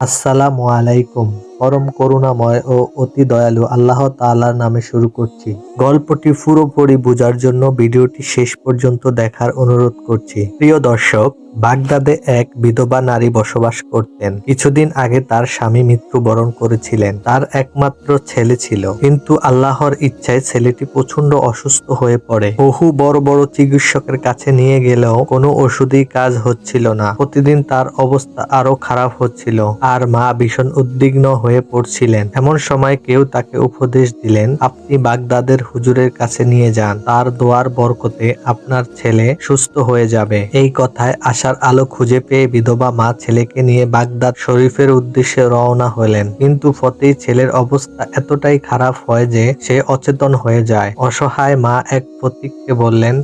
আসসালামু আলাইকুম। পরম করুণাময় ও অতি দয়ালু আল্লাহ তাআলার নামে শুরু করছি। গল্পটি পুরোপুরি বোঝার জন্য ভিডিওটি শেষ পর্যন্ত দেখার অনুরোধ করছি। প্রিয় দর্শক, বাগদাদে এক বিধবা নারী বসবাস করতেন। কিছুদিন আগে তার স্বামী মৃত্যুবরণ করেছিলেন। তার একমাত্র ছেলে ছিল। কিন্তু আল্লাহর ইচ্ছায় ছেলেটি প্রচণ্ড অসুস্থ হয়ে পড়ে। বহু বড় বড় চিকিৎসকের কাছে নিয়ে গেলেও কোনো ওষুধই কাজ হচ্ছিল না। প্রতিদিন তার অবস্থা আরও খারাপ হচ্ছিল। আর মা ভীষণ উদ্বিগ্ন হয়ে পড়ছিলেন। এমন সময় কেউ তাকে উপদেশ দিলেন, আপনি বাগদাদের হুজুরের কাছে নিয়ে যান। তার দোয়ার বরকতে আপনার ছেলে সুস্থ হয়ে যাবে। এই কথায় আশার আলো খুঁজে পেয়ে বিধবা মা ছেলেকে নিয়ে বাগদাদ শরীফের উদ্দেশ্যে রওনা হলেন। কিন্তু ফতেই ছেলের অবস্থা এতটাই খারাপ হয় যে সে অচেতন হয়ে যায়। অসহায় মা এক ফতিককে বললেন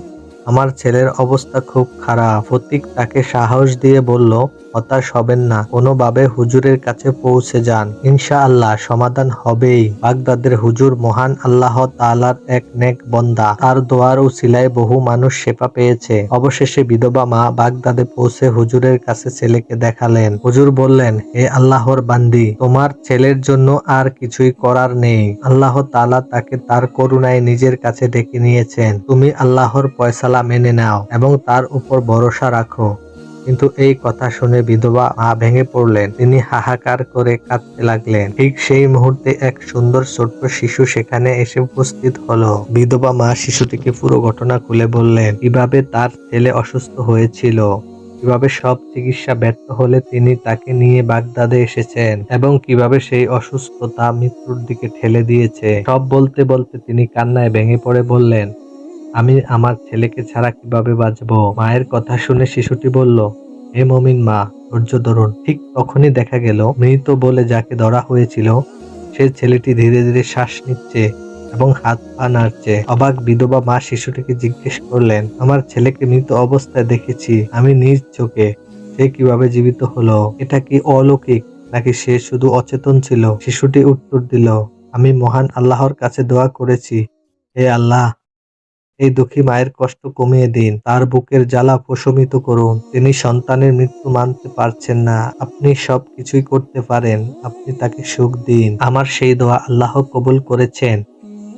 আমার ছেলের অবস্থা খুব খারাপ। ফতিক তাকে সাহস দিয়ে বলল, হতাশ হবেন না, কোনোভাবে হুজুরের কাছে পৌঁছে যান। ইনশা আল্লাহ সমাধান হবেই। বাগদাদের হুজুর মহান আল্লাহ তাআলার এক নেক বন্দা। তার দোয়ার ও সিলায় বহু মানুষ সেপা পেয়েছে। অবশেষে বিধবা মা বাগদাদে পৌঁছে হুজুরের কাছে ছেলেকে দেখালেন। হুজুর বললেন, হে আল্লাহর বান্দি, তোমার ছেলের জন্য আর কিছুই করার নেই। আল্লাহ তাআলা তাকে তার করুণায় নিজের কাছে ডেকে নিয়েছেন। তুমি আল্লাহর পয়সালা মেনে নাও এবং তার উপর ভরসা রাখো। কিন্তু এই কথা শুনে বিধবা মা ভেঙে পড়লেন। তিনি হাহাকার করে কাঁদতে লাগলেন। ঠিক সেই মুহূর্তে এক সুন্দর ছোট্ট শিশু সেখানে এসে উপস্থিত হলো। বিধবা মা শিশুটিকে পুরো ঘটনা খুলে বললেন, কীভাবে তার ছেলে অসুস্থ হয়েছিল? কীভাবে সব চিকিৎসা ব্যর্থ হলে তিনি তাকে নিয়ে বাগদাদে এসেছেন? এবং কীভাবে সেই অসুস্থতা মৃত্যুর দিকে ঠেলে দিয়েছে? সব বলতে বলতে তিনি কান্নায় ভেঙে পড়ে বললেন আমি আমার ছেলেকে ছাড়া কীভাবে বাঁচবো? মায়ের কথা শুনে শিশুটি বলল, হে মমিন মা, ধৈর্য ধরুন। ঠিক তখনই দেখা গেল, মৃত বলে যাকে ধরা হয়েছিল, সে ছেলেটি ধীরে ধীরে শ্বাস নিচ্ছে এবং হাত পা নাড়ছে। অবাক বিধবা মা শিশুটিকে জিজ্ঞেস করলেন, আমার ছেলেকে মৃত অবস্থায় দেখেছি, আমি নিজ চোখে। সে কীভাবে জীবিত হলো? এটা কি অলৌকিক নাকি সে শুধু অচেতন ছিল? শিশুটি উত্তর দিল, আমি মহান আল্লাহর কাছে দোয়া করেছি। হে আল্লাহ এই দুঃখী মায়ের কষ্ট কমিয়ে দিন, তার বুকের জ্বালা প্রশমিত করুন। তিনি সন্তানের মৃত্যু মানতে পারছেন না, আপনি সব কিছুই করতে পারেন, আপনি তাকে সুখ দিন। আমার সেই দোয়া আল্লাহ কবুল করেছেন।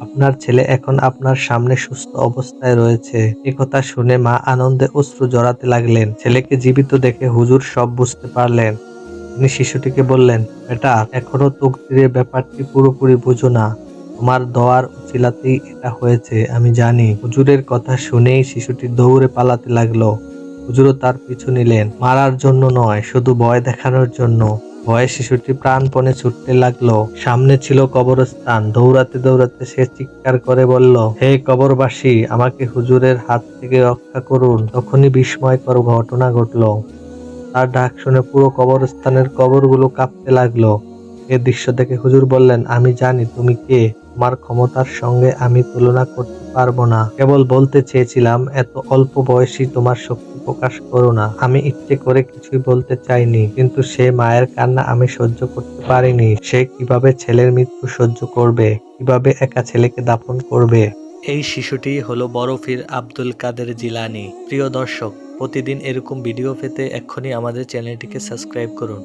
আপনার ছেলে এখন আপনার সামনে সুস্থ অবস্থায় রয়েছে। কথা শুনে মা আনন্দে অশ্রু জড়াতে লাগলেন। ছেলেকে জীবিত দেখে হুজুর সব বুঝতে পারলেন। তিনি শিশুটিকে বললেন, বেটা, এখনও তকদিরের ব্যাপারটি পুরোপুরি বুঝো না। তোমার দোয়ার উচিলাতেই এটা হয়েছে, আমি জানি। হুজুরের কথা শুনেই শিশুটি দৌড়ে পালাতে লাগল। হুজুরও তার পিছু নিলেন। মারার জন্য নয়, শুধু ভয় দেখানোর জন্য। ভয়ে শিশুটি প্রাণপণে ছুটতে লাগল। সামনে ছিল কবরস্থান। দৌড়াতে দৌড়াতে সে চিৎকার করে বলল, হে কবরবাসী, আমাকে হুজুরের হাত থেকে রক্ষা করুন। তখনই বিস্ময়কর ঘটনা ঘটলো। তার ডাক শুনে পুরো কবরস্থানের কবরগুলো কাঁপতে লাগল। এ দৃশ্য দেখে হুজুর বললেন, আমি জানি তুমি কে। তোমার ক্ষমতার সঙ্গে আমি তুলনা করতে পারব না। কেবল বলতে চেয়েছিলাম, এত অল্প বয়সী তোমার শক্তি প্রকাশ করো না। আমি ইচ্ছে করে কিছুই বলতে চাইনি, কিন্তু সে মায়ের কান্না আমি সহ্য করতে পারিনি। সে কীভাবে ছেলের মৃত্যু সহ্য করবে? কীভাবে একা ছেলেকে দাফন করবে? এই শিশুটি হলো বরফির আব্দুল কাদের জিলানি। প্রিয় দর্শক, প্রতিদিন এরকম ভিডিও পেতে এক্ষুনি আমাদের চ্যানেলটিকে সাবস্ক্রাইব করুন।